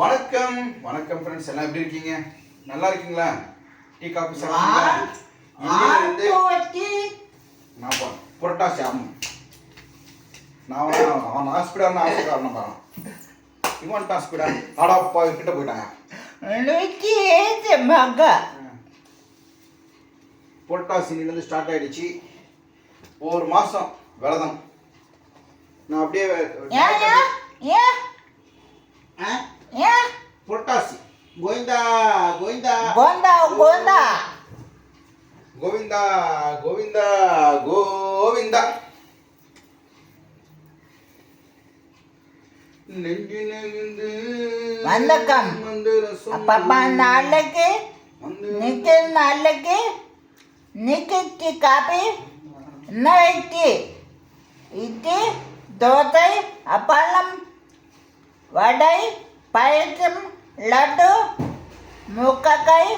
வணக்கம். வணக்கம் ஃப்ரெண்ட்ஸ் எல்லாம் எப்படி இருக்கீங்க? நல்லா இருக்கீங்களா? டீ காஃபி சாப்பிட்டீங்களா? புரட்டாசி ஆமாம் நான் அவன் ஹாஸ்பிட்டல் ஆசைக்காரன பாருங்க. இவன் ஹாஸ்பிட்டல் அடாப்பா கிட்ட போயிட்டாங்க. புரட்டாசி இன்னிலிருந்து ஸ்டார்ட் ஆயிடுச்சு. ஒரு மாசம் விரதம். நான் அப்படியே ஆ? கோவிந்தா கோவிந்தா. கோவிந்தா கோவிந்தா. கோவிந்தா நெகிழ்ந்து வந்தக்கம். மந்திரசம் அப்பப்பா நாளைக்கு நிக்க நாளைக்கு நிக்கி காப்பி நைட்டி இட்லி தோசை அப்பளம் வடை பாயசம் லட்டு முக்கக்காய்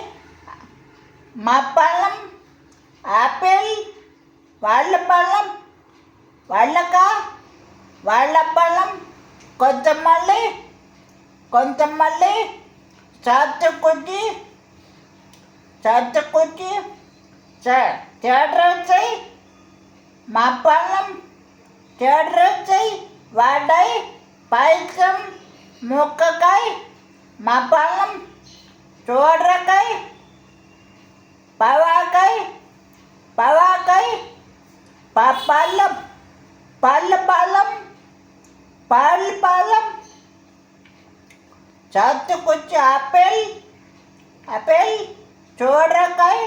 மப்பழம் ஆப்பிள் வாழைப்பழம் வாழைக்காய் வாழைப்பழம் கொத்தமல்லி கொத்தமல்லி சாத்துக்குட்டி சாத்துக்குட்டி தேடுறச்சை மப்பழம் தேடுறச்சை வடை பாயசம் முக்கக்காய் మా పొలం చూడరకై పవాకై పవాకై పల్లం పళ్ళ పళ్ళం పళ్ళ పళ్ళం చదువుకొచ్చి ఆపిల్ ఆపిల్ చూడరకాయ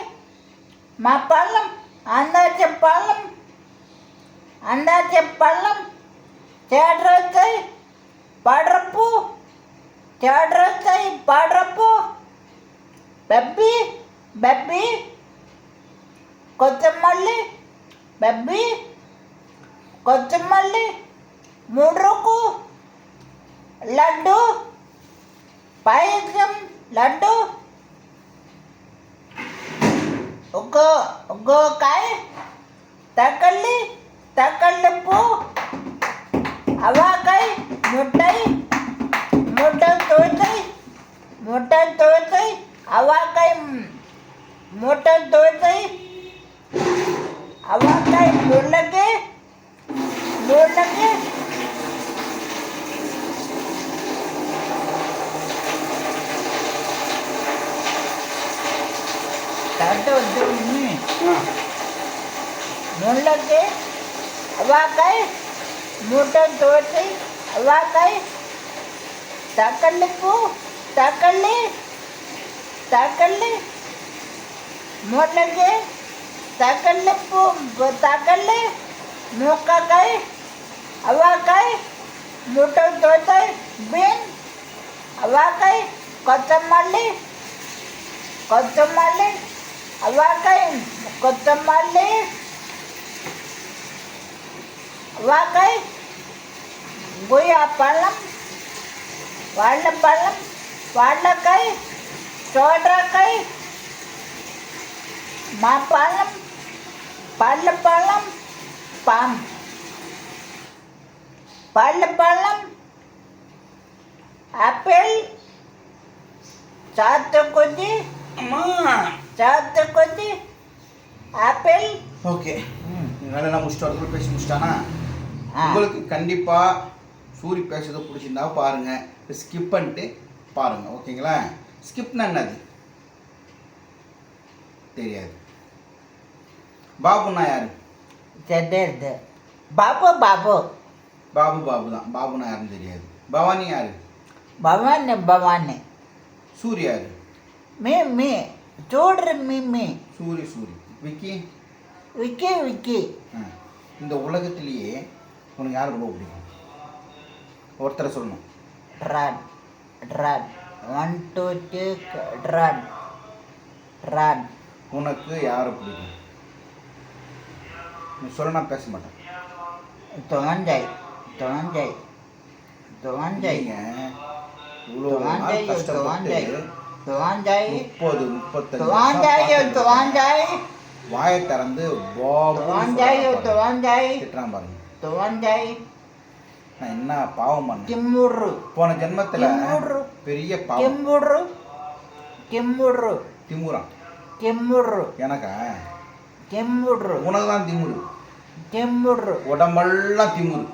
మా పళ్ళం అందరు చెప్పాలం అందరు పళ్ళం చేడరకాయ పడ్రపు தேடுறத்தை படரப்பு பெப்பி பெப்பி కొత్తమల్లి బెబ్బి కొత్తమల్లి ముడుకు లడ్డు పాయసం లడ్డు ఒక ఒక్కోకాయ తకల్లి తకల్లిప్పు అవాకాయ મોઢાને ધોઈ થઈ મોઢાને ધોઈ થઈ આવા કંઈ મોઢાને ધોઈ થઈ આવા કંઈ મૂળ લગે મૂળ લગે દાદો ધોઈ મૂળ લગે આવા કંઈ મોઢાને ધોઈ થઈ આવા કંઈ ముట్ట తోచై ముట్ట తోచై అవాకాయ ముట్ట తోచై అవాకాయ ముళ్ళకి ముళ్ళకి తగ్గొద్దు ஆ, ముళ్ళకి అవాకాయ మూట తోటి అవాకాయ తకల్లిప్పు తకల్లి తకల్లి ముళ్ళకి తకల్లిప్పు తకల్లి ముక్కకాయ అవాకాయ మూట తోతాయి బీన్ అవాకాయ కొత్తమల్లి కొత్తమల్లి అవాకాయ కొత్తమల్లి వాకాయ గుయ్య పళ్ళం வாழைப்பழம் வாழைக்காய் சோடக்காய் மாப்பழம் பழப்பழம் பாம். பழப்பழம் ஆப்பிள் சாத்துக்குச்சி சாத்துக்குச்சி ஆப்பிள். ஓகே. நல்லா முடிச்சுட்டு அடுத்த பேசி முடிச்சிட்டானா? உங்களுக்கு கண்டிப்பாக சூரி பேசுறது பிடிச்சிருந்தா பாருங்கள் ஸ்கிப் பண்ணிட்டு பாருங்கள் ஓகேங்களா ஸ்கிப்னா என்னது? தெரியாது. பாபுனா யாரு? ஜடேஜ் பாபு பாபு. பாபு பாபு தான். பாபுனா யாருன்னு தெரியாது. பவானி யாரு? பவானி பவானி. சூர்யா மே மே மீ. சோடுற மீ மீ. சூரி சூரி. விக்கி? விக்கி விக்கி. இந்த உலகத்திலேயே உனக்கு யார் ரொம்ப பிடிக்கும்? ஒருத்தரை சொல்லணும். red red one two three red red உனக்கு யார் பிடிக்கும்? நீ சொல்ல நான் பேச மாட்டேன். துவஞ்சய் துவஞ்சய் துவஞ்சய்ங்க இவ்வளோ நாள் கஷ்டப்பட்டு துவாஞ்சாய் முப்பது முப்பத்தஞ்சு துவாஞ்சாய் துவாஞ்சாய் வாயை திறந்து துவாஞ்சாய் துவாஞ்சாய் திட்டுறான் பாருங்க. துவாஞ்சாய் நான் என்ன பாவம் பண்ணேன்? கிம்முரு போன ஜென்மத்துல. பெரிய பாவம். கிம்முரு கிம்முரு திமுறான் கிம்முரு எனக்கா? கிம்முரு உனக்கு தான் திமுரு கிம்முரு உடம்பெல்லாம் திமுரு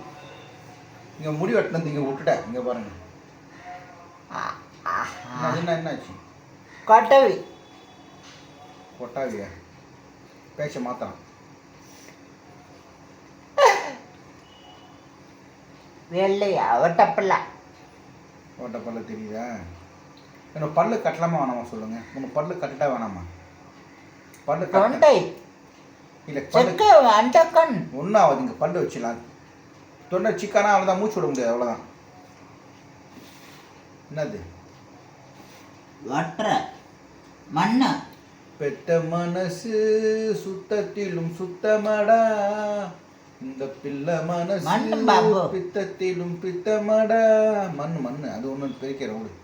இங்க முடி வெட்டினது இங்க விட்டுட்டேன் இங்க பாருங்க. என்ன என்னாச்சு? கொட்டவி. கொட்டாவியா? பேச்ச மாத்திரம் வெள்ளையா ஒட்டப்பில்ல ஓட்ட பல்ல தெரியுதா? என்ன பல்லு கட்டலாமா வேணாமா சொல்லுங்க. உனக்கு பல்லு கட்டட்டா வேணாமா? பல்லு தொண்டை. இல்லை பல்லு செக்கு அண்டக்கண். ஒன்றும் ஆகுது இங்கே பல்லு வச்சிடலாம். தொண்டை சிக்கானா அவ்வளோதான் மூச்சு விட முடியாது அவ்வளோதான் என்னது? ஒற்ற மண்ணு. பெத்த மனசு சுத்தத்திலும் சுத்தமடா. இந்த பிள்ளை மனசு. பித்தத்திலும் பித்தமடா. மண் மண் அது ஒன்று பெருக்கிற விடு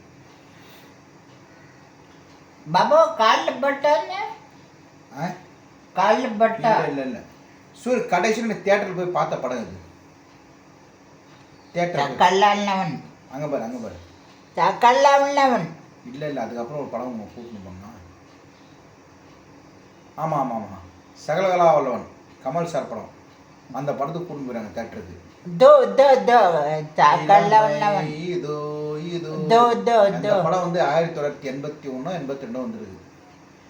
பாபு காலில் பட்டான்னு காலில் பட்டா? இல்லை இல்லை சூரிய கடைசியில் தியேட்டரில் போய் பார்த்த படம் இது தியேட்டர் கல்லானவன் அங்கே பாரு அங்கே பாரு. கல்லானவன் இல்லை இல்லை. அதுக்கப்புறம் ஒரு படம் கூட்டின்னு போனா ஆமாம் ஆமாம் ஆமாம் சகலகலா வல்லவன் கமல் சார் படம். அந்த படத்துக்கு கூட்டின்னு போயிறாங்க தேட்டருக்கு தோ தோ தோ கல்லானவன் இதோ இதோ தோ தோ அந்த தோ. படம் வந்து ஆயிரத்தி தொள்ளாயிரத்தி எண்பத்தி ஒன்றோ எண்பத்தி ரெண்டோ வந்துருக்கு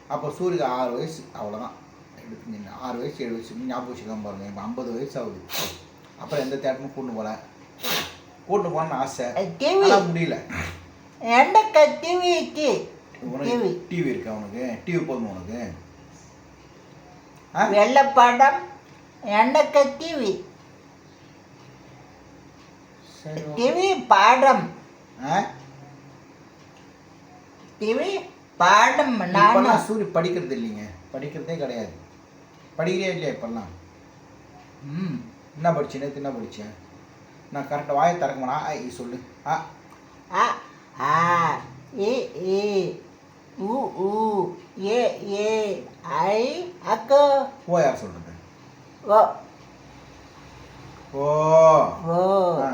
அப்போ சூரியக்கு ஆறு வயசு அவ்வளோதான் எடுத்து நின்று ஆறு வயசு ஏழு வயசு ஞாபகம் வச்சுக்கலாம் பாருங்க இப்போ ஐம்பது வயசு ஆகுது. அப்புறம் எந்த தேட்டரும் கூட்டின்னு போகல. கூட்டின்னு போகணும்னு ஆசை. முடியல. எண்டக்க டிவிக்கு உனக்கு டிவி இருக்கா உனக்கு? டிவி போதுமா உனக்கு? ஆ? வெள்ளப்படம். எண்டக்க டிவி. டிவி பாடம். டிவி பாடம் நான் சூரிய படிக்கிறது இல்லைங்க. படிக்கிறதே கிடையாது. படிக்கிறியா இல்லையா இப்பெல்லாம்? ம். என்ன படிச்சு நேற்று என்ன படித்தேன் நான் கரெக்டாக வாயை திறக்க மாட்டேன். ஆ இ சொல்லு. ஆ. ஆ ஆ ஏ ஏ உ உ ஏ ஏ ஐ அக்கோ. ஓ யார் சொல்கிறது ஓ ஓ. ஓ. ஆ.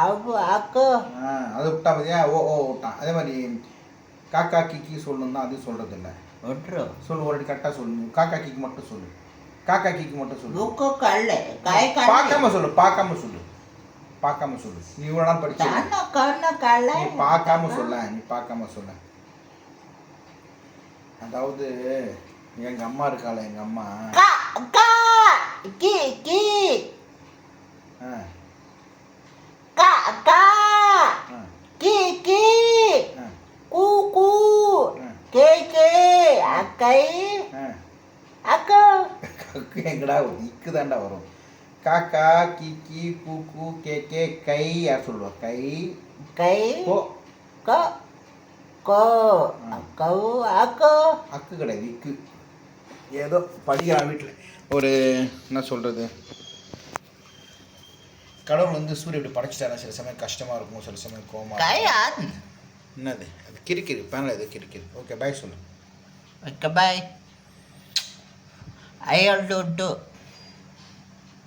அவு அக்கோ. ஆ அது விட்டா பார்த்தியா ஓ ஓ விட்டான் அதே மாதிரி காக்கா கிக்கி சொல்லணும்னா அது சொல்கிறது இல்லை சொல்லு ஒரு கரெக்டாக சொல்லு. காக்கா கிக்கு மட்டும் சொல்லு. காக்கா கிக்கு மட்டும் சொல்லு. கை கல்ல பார்க்காம சொல்லு பார்க்காம சொல்லு. பார்க்காம சொல்லு. நீ இவ்வளோ படிச்சு தான கண்ண கல்ல. நீ பார்க்காம சொல்ல நீ பார்க்காம சொல்ல. அதாவது எங்க அம்மா இருக்காள எங்க அம்மா. கி கி. கா கா. கி கி. கூ கூ. கே கே. அக்கை. அக்கோ. எங்கடா இக்கு தாண்டா வரும். காக்கா கிக்கி கூக்கு கே கே கை யார் சொல்லுவா? கை. கை. கோ. கோ. கோ. கௌ அக்கோ அக்கு. கிடையாது இக்கு. ஏதோ படிக்கிறான் வீட்டில் ஒரு என்ன சொல்கிறது கடவுள் வந்து சூரிய இப்படி படைச்சிட்டாரா சில சமயம் கஷ்டமாக இருக்கும் சில சமயம் கோமா என்னது? அது கிறுக்கிறு பேனில் எது கிறுக்கிறு ஓகே பாய் சொல்லு. ஓகே பாய் ஐ டு டு